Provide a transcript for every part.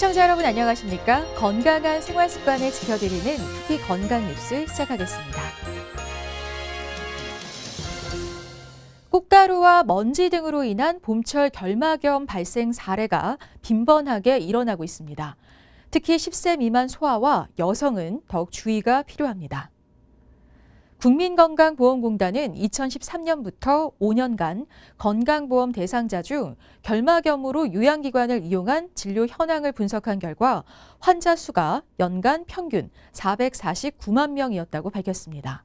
시청자 여러분 안녕하십니까? 건강한 생활 습관을 지켜드리는 특히 건강 뉴스 시작하겠습니다. 꽃가루와 먼지 등으로 인한 봄철 결막염 발생 사례가 빈번하게 일어나고 있습니다. 특히 10세 미만 소아와 여성은 더욱 주의가 필요합니다. 국민건강보험공단은 2013년부터 5년간 건강보험 대상자 중 결막염으로 요양기관을 이용한 진료 현황을 분석한 결과 환자 수가 연간 평균 449만 명이었다고 밝혔습니다.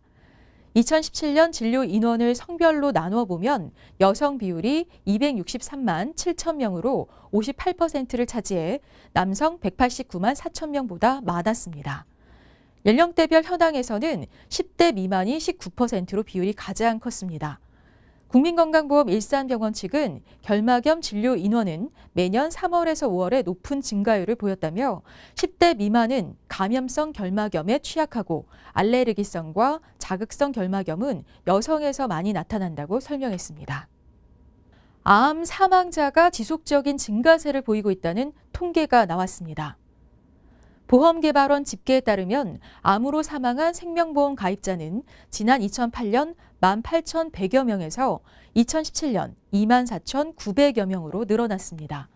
2017년 진료 인원을 성별로 나누어 보면 여성 비율이 263만 7천 명으로 58%를 차지해 남성 189만 4천 명보다 많았습니다. 연령대별 현황에서는 10대 미만이 19%로 비율이 가장 컸습니다. 국민건강보험 일산병원 측은 결막염 진료 인원은 매년 3월에서 5월에 높은 증가율을 보였다며 10대 미만은 감염성 결막염에 취약하고 알레르기성과 자극성 결막염은 여성에서 많이 나타난다고 설명했습니다. 암 사망자가 지속적인 증가세를 보이고 있다는 통계가 나왔습니다. 보험개발원 집계에 따르면 암으로 사망한 생명보험 가입자는 지난 2008년 18,100여 명에서 2017년 24,900여 명으로 늘어났습니다.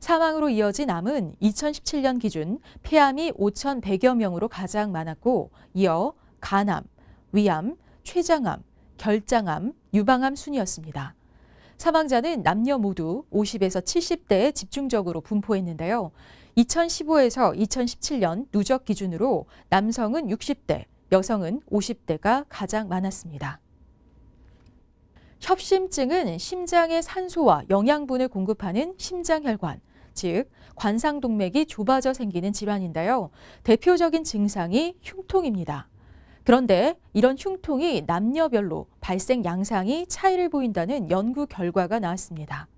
사망으로 이어진 암은 2017년 기준 폐암이 5,100여 명으로 가장 많았고 이어 간암, 위암, 췌장암, 결장암, 유방암 순이었습니다. 사망자는 남녀 모두 50에서 70대에 집중적으로 분포했는데요. 2015에서 2017년 누적 기준으로 남성은 60대, 여성은 50대가 가장 많았습니다. 협심증은 심장의 산소와 영양분을 공급하는 심장혈관, 즉 관상동맥이 좁아져 생기는 질환인데요. 대표적인 증상이 흉통입니다. 그런데 이런 흉통이 남녀별로 발생 양상이 차이를 보인다는 연구 결과가 나왔습니다.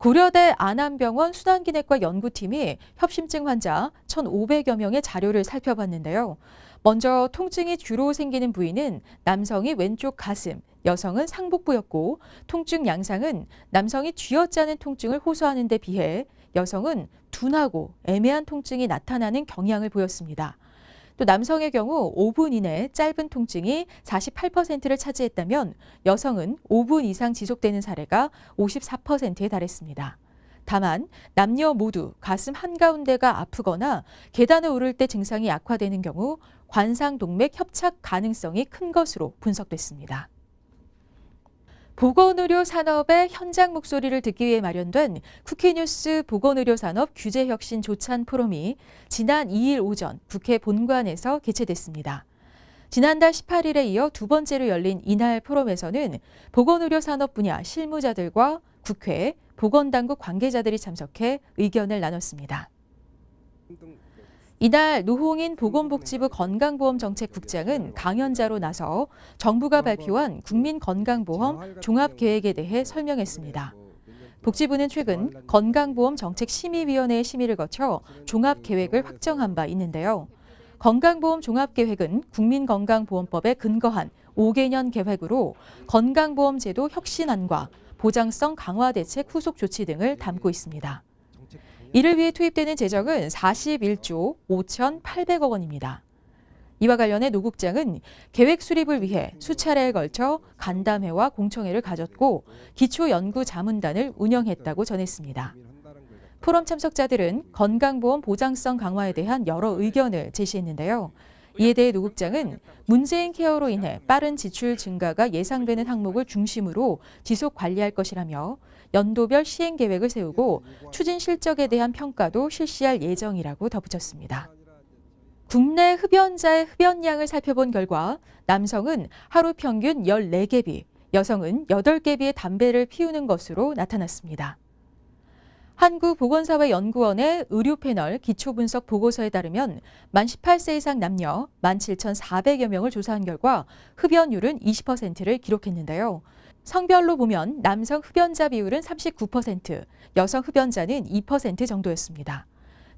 고려대 안암병원 수단기내과 연구팀이 협심증 환자 1,500여 명의 자료를 살펴봤는데요. 먼저 통증이 주로 생기는 부위는 남성이 왼쪽 가슴, 여성은 상복부였고 통증 양상은 남성이 쥐어짜는 통증을 호소하는 데 비해 여성은 둔하고 애매한 통증이 나타나는 경향을 보였습니다. 또 남성의 경우 5분 이내 짧은 통증이 48%를 차지했다면 여성은 5분 이상 지속되는 사례가 54%에 달했습니다. 다만 남녀 모두 가슴 한가운데가 아프거나 계단을 오를 때 증상이 악화되는 경우 관상동맥 협착 가능성이 큰 것으로 분석됐습니다. 보건의료 산업의 현장 목소리를 듣기 위해 마련된 쿠키뉴스 보건의료 산업 규제혁신 조찬 포럼이 지난 2일 오전 국회 본관에서 개최됐습니다. 지난달 18일에 이어 두 번째로 열린 이날 포럼에서는 보건의료 산업 분야 실무자들과 국회, 보건당국 관계자들이 참석해 의견을 나눴습니다. 이날 노홍인 보건복지부 건강보험정책국장은 강연자로 나서 정부가 발표한 국민건강보험 종합계획에 대해 설명했습니다. 복지부는 최근 건강보험정책심의위원회의 심의를 거쳐 종합계획을 확정한 바 있는데요. 건강보험 종합계획은 국민건강보험법에 근거한 5개년 계획으로 건강보험제도 혁신안과 보장성 강화 대책 후속 조치 등을 담고 있습니다. 이를 위해 투입되는 재정은 41조 5,800억 원입니다. 이와 관련해 노 국장은 계획 수립을 위해 수차례에 걸쳐 간담회와 공청회를 가졌고 기초연구자문단을 운영했다고 전했습니다. 포럼 참석자들은 건강보험 보장성 강화에 대한 여러 의견을 제시했는데요. 이에 대해 노 국장은 문재인 케어로 인해 빠른 지출 증가가 예상되는 항목을 중심으로 지속 관리할 것이라며 연도별 시행 계획을 세우고 추진 실적에 대한 평가도 실시할 예정이라고 덧붙였습니다. 국내 흡연자의 흡연량을 살펴본 결과 남성은 하루 평균 14개비, 여성은 8개비의 담배를 피우는 것으로 나타났습니다. 한국보건사회연구원의 의료 패널 기초분석 보고서에 따르면 만 18세 이상 남녀 17,400여 명을 조사한 결과 흡연율은 20%를 기록했는데요. 성별로 보면 남성 흡연자 비율은 39%, 여성 흡연자는 2% 정도였습니다.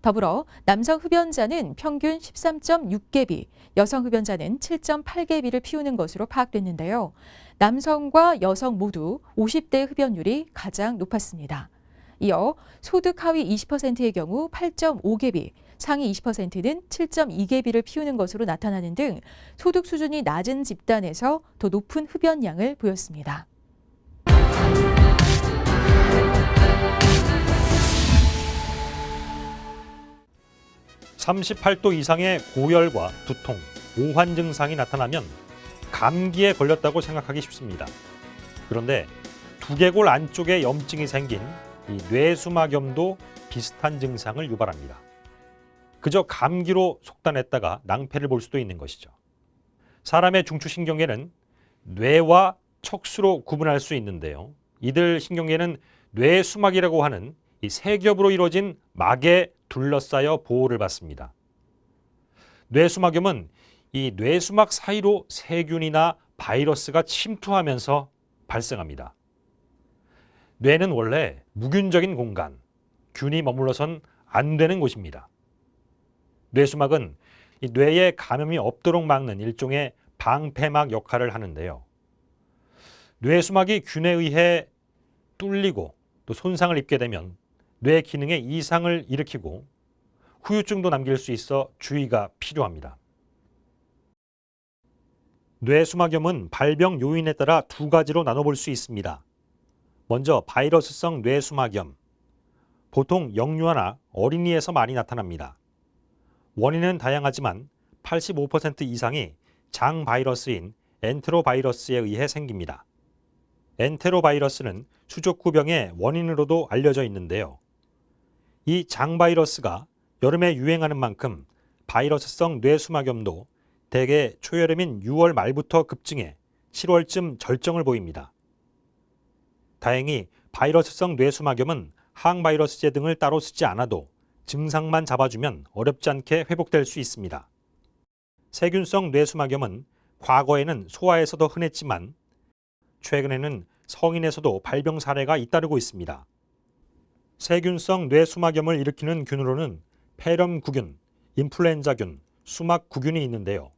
더불어 남성 흡연자는 평균 13.6개비, 여성 흡연자는 7.8개비를 피우는 것으로 파악됐는데요. 남성과 여성 모두 50대 흡연율이 가장 높았습니다. 이어 소득 하위 20%의 경우 8.5개비, 상위 20%는 7.2개비를 피우는 것으로 나타나는 등 소득 수준이 낮은 집단에서 더 높은 흡연량을 보였습니다. 38도 이상의 고열과 두통, 오한 증상이 나타나면 감기에 걸렸다고 생각하기 쉽습니다. 그런데 두개골 안쪽에 염증이 생긴 이 뇌수막염도 비슷한 증상을 유발합니다. 그저 감기로 속단했다가 낭패를 볼 수도 있는 것이죠. 사람의 중추신경계는 뇌와 척수로 구분할 수 있는데요. 이들 신경계는 뇌수막이라고 하는 이 세 겹으로 이루어진 막에 둘러싸여 보호를 받습니다. 뇌수막염은 이 뇌수막 사이로 세균이나 바이러스가 침투하면서 발생합니다. 뇌는 원래 무균적인 공간, 균이 머물러선 안 되는 곳입니다. 뇌수막은 이 뇌에 감염이 없도록 막는 일종의 방패막 역할을 하는데요. 뇌수막이 균에 의해 뚫리고 또 손상을 입게 되면 뇌 기능에 이상을 일으키고 후유증도 남길 수 있어 주의가 필요합니다. 뇌수막염은 발병 요인에 따라 두 가지로 나눠볼 수 있습니다. 먼저 바이러스성 뇌수막염. 보통 영유아나 어린이에서 많이 나타납니다. 원인은 다양하지만 85% 이상이 장 바이러스인 엔테로바이러스에 의해 생깁니다. 엔테로바이러스는 수족구병의 원인으로도 알려져 있는데요. 이 장 바이러스가 여름에 유행하는 만큼 바이러스성 뇌수막염도 대개 초여름인 6월 말부터 급증해 7월쯤 절정을 보입니다. 다행히 바이러스성 뇌수막염은 항바이러스제 등을 따로 쓰지 않아도 증상만 잡아주면 어렵지 않게 회복될 수 있습니다. 세균성 뇌수막염은 과거에는 소아에서도 흔했지만 최근에는 성인에서도 발병 사례가 잇따르고 있습니다. 세균성 뇌수막염을 일으키는 균으로는 폐렴구균, 인플루엔자균, 수막구균이 있는데요.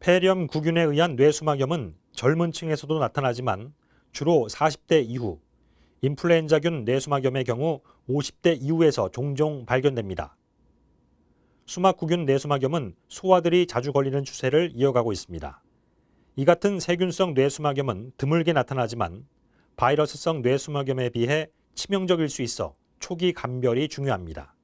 폐렴구균에 의한 뇌수막염은 젊은 층에서도 나타나지만 주로 40대 이후, 인플루엔자균 뇌수막염의 경우 50대 이후에서 종종 발견됩니다. 수막구균 뇌수막염은 소아들이 자주 걸리는 추세를 이어가고 있습니다. 이 같은 세균성 뇌수막염은 드물게 나타나지만 바이러스성 뇌수막염에 비해 치명적일 수 있어 초기 감별이 중요합니다.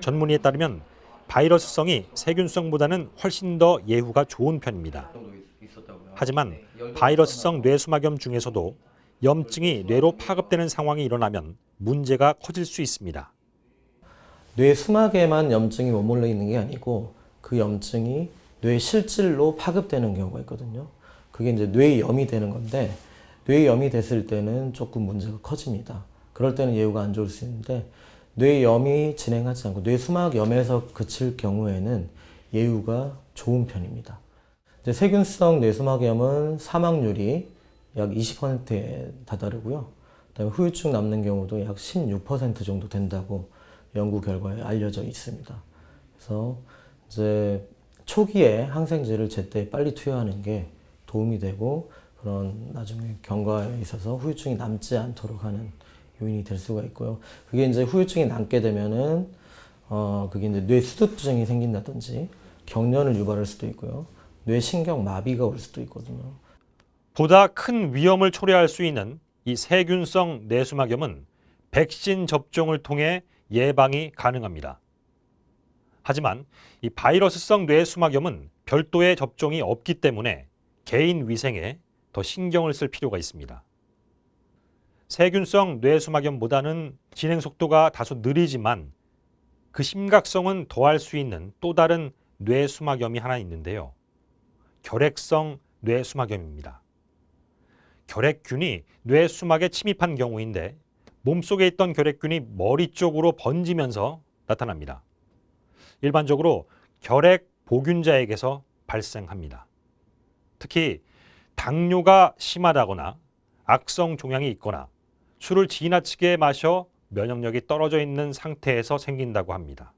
전문의에 따르면 바이러스성이 세균성보다는 훨씬 더 예후가 좋은 편입니다. 하지만 바이러스성 뇌수막염 중에서도 염증이 뇌로 파급되는 상황이 일어나면 문제가 커질 수 있습니다. 뇌 수막에만 염증이 머물러 있는 게 아니고 그 염증이 뇌 실질로 파급되는 경우가 있거든요. 그게 이제 뇌염이 되는 건데 뇌염이 됐을 때는 조금 문제가 커집니다. 그럴 때는 예후가 안 좋을 수 있는데 뇌염이 진행하지 않고 뇌수막염에서 그칠 경우에는 예후가 좋은 편입니다. 이제 세균성 뇌수막염은 사망률이 약 20%에 다다르고요. 그다음에 후유증 남는 경우도 약 16% 정도 된다고 연구 결과에 알려져 있습니다. 그래서 이제 초기에 항생제를 제때 빨리 투여하는 게 도움이 되고 그런 나중에 경과에 있어서 후유증이 남지 않도록 하는 요인이 될 수가 있고요. 그게 이제 후유증이 남게 되면은 어 그게 이제 뇌 수두증이 생긴다든지 경련을 유발할 수도 있고요. 뇌신경 마비가 올 수도 있거든요. 보다 큰 위험을 초래할 수 있는 이 세균성 뇌수막염은 백신 접종을 통해 예방이 가능합니다. 하지만 이 바이러스성 뇌수막염은 별도의 접종이 없기 때문에 개인 위생에 더 신경을 쓸 필요가 있습니다. 세균성 뇌수막염보다는 진행 속도가 다소 느리지만 그 심각성은 더할 수 있는 또 다른 뇌수막염이 하나 있는데요. 결핵성 뇌수막염입니다. 결핵균이 뇌수막에 침입한 경우인데 몸속에 있던 결핵균이 머리 쪽으로 번지면서 나타납니다. 일반적으로 결핵 보균자에게서 발생합니다. 특히 당뇨가 심하다거나 악성 종양이 있거나 술을 지나치게 마셔 면역력이 떨어져 있는 상태에서 생긴다고 합니다.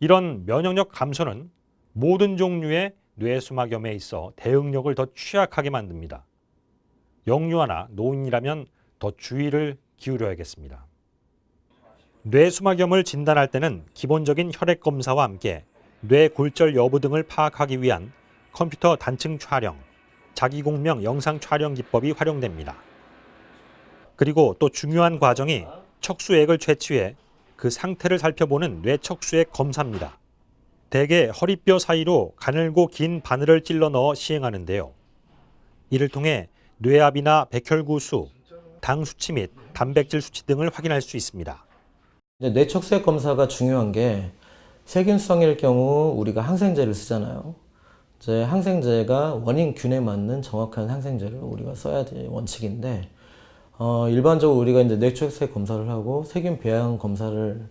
이런 면역력 감소는 모든 종류의 뇌수막염에 있어 대응력을 더 취약하게 만듭니다. 영유아나 노인이라면 더 주의를 기울여야겠습니다. 뇌수막염을 진단할 때는 기본적인 혈액 검사와 함께 뇌 골절 여부 등을 파악하기 위한 컴퓨터 단층 촬영, 자기공명 영상 촬영 기법이 활용됩니다. 그리고 또 중요한 과정이 척수액을 채취해 그 상태를 살펴보는 뇌척수액 검사입니다. 대개 허리뼈 사이로 가늘고 긴 바늘을 찔러 넣어 시행하는데요. 이를 통해 뇌압이나 백혈구 수, 당 수치 및 단백질 수치 등을 확인할 수 있습니다. 이제 뇌척수액 검사가 중요한 게 세균성일 경우 우리가 항생제를 쓰잖아요. 이제 항생제가 원인균에 맞는 정확한 항생제를 우리가 써야 될 원칙인데 어, 일반적으로 우리가 이제 뇌척수액 검사를 하고 세균 배양 검사를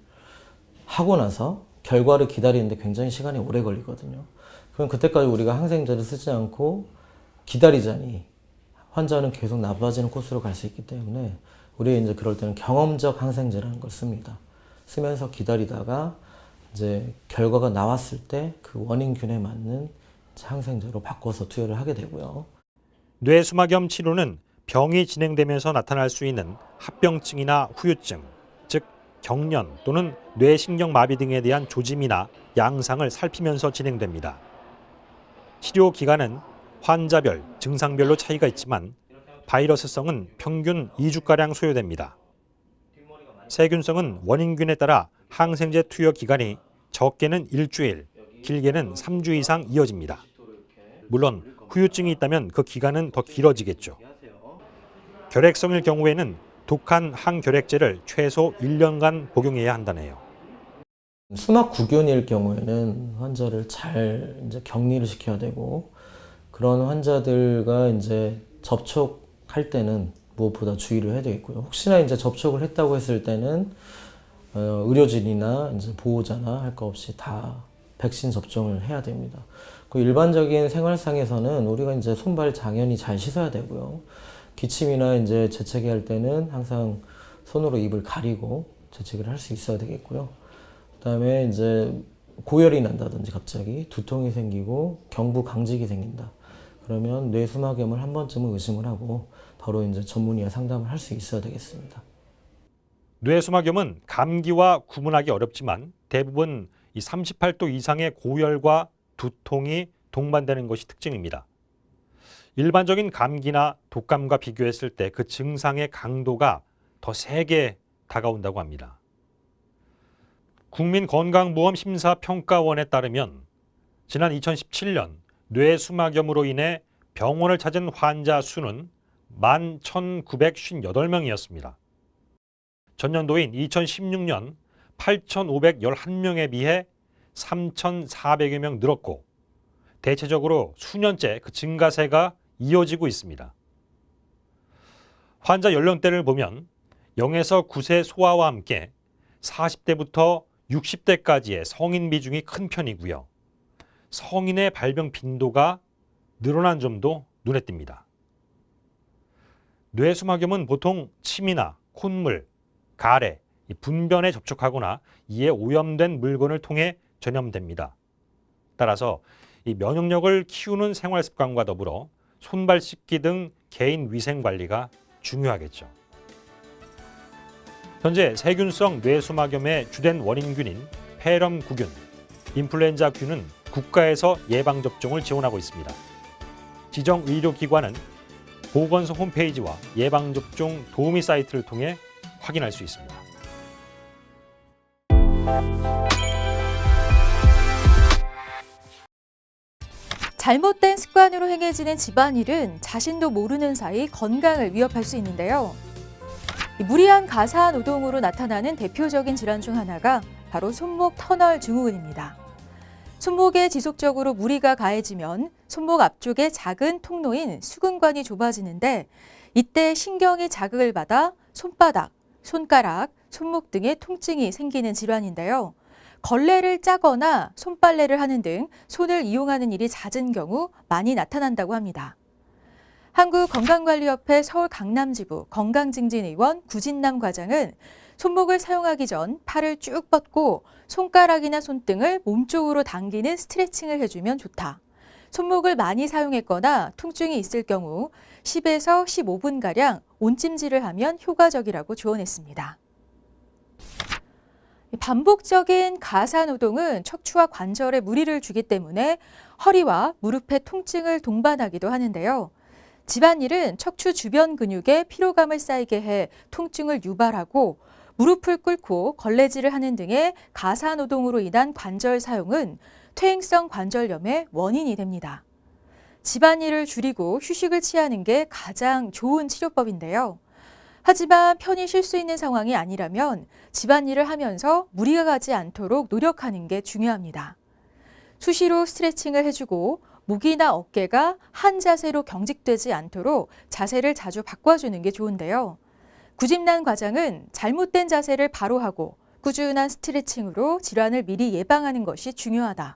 하고 나서 결과를 기다리는데 굉장히 시간이 오래 걸리거든요. 그럼 그때까지 우리가 항생제를 쓰지 않고 기다리자니 환자는 계속 나빠지는 코스로 갈 수 있기 때문에 우리 이제 그럴 때는 경험적 항생제라는 걸 씁니다. 쓰면서 기다리다가 이제 결과가 나왔을 때 그 원인균에 맞는 항생제로 바꿔서 투여를 하게 되고요. 뇌수막염 치료는 병이 진행되면서 나타날 수 있는 합병증이나 후유증, 즉 경련 또는 뇌신경 마비 등에 대한 조짐이나 양상을 살피면서 진행됩니다. 치료 기간은 환자별, 증상별로 차이가 있지만 바이러스성은 평균 2주가량 소요됩니다. 세균성은 원인균에 따라 항생제 투여 기간이 적게는 일주일, 길게는 3주 이상 이어집니다. 물론 후유증이 있다면 그 기간은 더 길어지겠죠. 결핵성일 경우에는 독한 항결핵제를 최소 1년간 복용해야 한다네요. 수막 구균일 경우에는 환자를 잘 이제 격리를 시켜야 되고 그런 환자들과 이제 접촉할 때는 무엇보다 주의를 해야 되겠고요. 혹시나 이제 접촉을 했다고 했을 때는 어, 의료진이나 이제 보호자나 할 거 없이 다 백신 접종을 해야 됩니다. 그 일반적인 생활상에서는 우리가 이제 손발 당연히 잘 씻어야 되고요. 기침이나 이제 재채기 할 때는 항상 손으로 입을 가리고 재채기를 할 수 있어야 되겠고요. 그다음에 이제 고열이 난다든지 갑자기 두통이 생기고 경부 강직이 생긴다. 그러면 뇌수막염을 한 번쯤은 의심을 하고 바로 이제 전문의와 상담을 할 수 있어야 되겠습니다. 뇌수막염은 감기와 구분하기 어렵지만 대부분 이 38도 이상의 고열과 두통이 동반되는 것이 특징입니다. 일반적인 감기나 독감과 비교했을 때 그 증상의 강도가 더 세게 다가온다고 합니다. 국민건강보험심사평가원에 따르면 지난 2017년 뇌수막염으로 인해 병원을 찾은 환자 수는 11,958명이었습니다. 전년도인 2016년 8,511명에 비해 3,400여 명 늘었고 대체적으로 수년째 그 증가세가 이어지고 있습니다. 환자 연령대를 보면 0에서 9세 소아와 함께 40대부터 60대까지의 성인 비중이 큰 편이고요. 성인의 발병 빈도가 늘어난 점도 눈에 띕니다. 뇌수막염은 보통 침이나 콧물, 가래, 이 분변에 접촉하거나 이에 오염된 물건을 통해 전염됩니다. 따라서 이 면역력을 키우는 생활 습관과 더불어 손발 씻기 등 개인 위생 관리가 중요하겠죠. 현재 세균성 뇌수막염의 주된 원인균인 폐렴구균, 인플루엔자균은 국가에서 예방 접종을 지원하고 있습니다. 지정 의료기관은 보건소 홈페이지와 예방 접종 도우미 사이트를 통해 확인할 수 있습니다. 잘못된 습관으로 행해지는 집안일은 자신도 모르는 사이 건강을 위협할 수 있는데요. 이 무리한 가사 노동으로 나타나는 대표적인 질환 중 하나가 바로 손목 터널 증후군입니다. 손목에 지속적으로 무리가 가해지면 손목 앞쪽의 작은 통로인 수근관이 좁아지는데 이때 신경이 자극을 받아 손바닥, 손가락, 손목 등의 통증이 생기는 질환인데요. 걸레를 짜거나 손빨래를 하는 등 손을 이용하는 일이 잦은 경우 많이 나타난다고 합니다. 한국건강관리협회 서울 강남지부 건강증진의원 구진남 과장은 손목을 사용하기 전 팔을 쭉 뻗고 손가락이나 손등을 몸쪽으로 당기는 스트레칭을 해주면 좋다. 손목을 많이 사용했거나 통증이 있을 경우 10에서 15분가량 온찜질을 하면 효과적이라고 조언했습니다. 반복적인 가사 노동은 척추와 관절에 무리를 주기 때문에 허리와 무릎의 통증을 동반하기도 하는데요. 집안일은 척추 주변 근육에 피로감을 쌓이게 해 통증을 유발하고 무릎을 꿇고 걸레질을 하는 등의 가사 노동으로 인한 관절 사용은 퇴행성 관절염의 원인이 됩니다. 집안일을 줄이고 휴식을 취하는 게 가장 좋은 치료법인데요. 하지만 편히 쉴 수 있는 상황이 아니라면 집안일을 하면서 무리가 가지 않도록 노력하는 게 중요합니다. 수시로 스트레칭을 해주고 목이나 어깨가 한 자세로 경직되지 않도록 자세를 자주 바꿔주는 게 좋은데요. 구집난 과장은 잘못된 자세를 바로 하고 꾸준한 스트레칭으로 질환을 미리 예방하는 것이 중요하다.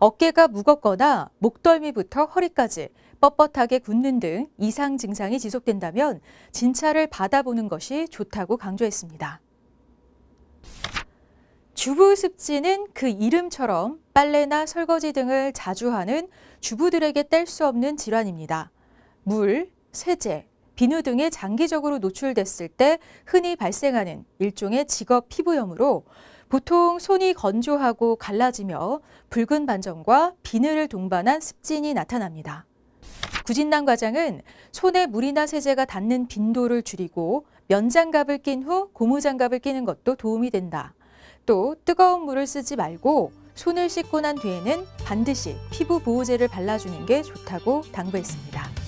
어깨가 무겁거나 목덜미부터 허리까지 뻣뻣하게 굳는 등 이상 증상이 지속된다면 진찰을 받아보는 것이 좋다고 강조했습니다. 주부 습진은 그 이름처럼 빨래나 설거지 등을 자주 하는 주부들에게 뗄 수 없는 질환입니다. 물, 세제, 비누 등에 장기적으로 노출됐을 때 흔히 발생하는 일종의 직업 피부염으로 보통 손이 건조하고 갈라지며 붉은 반점과 비늘을 동반한 습진이 나타납니다. 구진난 과장은 손에 물이나 세제가 닿는 빈도를 줄이고 면장갑을 낀 후 고무장갑을 끼는 것도 도움이 된다. 또 뜨거운 물을 쓰지 말고 손을 씻고 난 뒤에는 반드시 피부 보호제를 발라주는 게 좋다고 당부했습니다.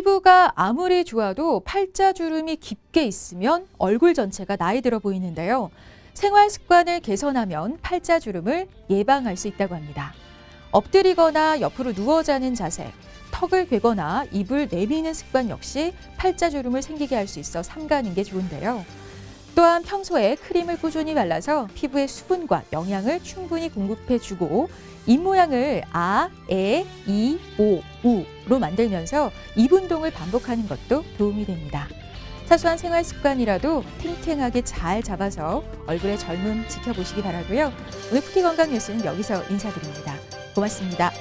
피부가 아무리 좋아도 팔자주름이 깊게 있으면 얼굴 전체가 나이 들어 보이는데요. 생활 습관을 개선하면 팔자주름을 예방할 수 있다고 합니다. 엎드리거나 옆으로 누워 자는 자세, 턱을 괴거나 입을 내미는 습관 역시 팔자주름을 생기게 할 수 있어 삼가는 게 좋은데요. 또한 평소에 크림을 꾸준히 발라서 피부에 수분과 영양을 충분히 공급해주고 입 모양을 아, 에, 이, 오, 우로 만들면서 입 운동을 반복하는 것도 도움이 됩니다. 사소한 생활 습관이라도 탱탱하게 잘 잡아서 얼굴의 젊음 지켜보시기 바라고요. 오늘 쿠키 건강 뉴스는 여기서 인사드립니다. 고맙습니다.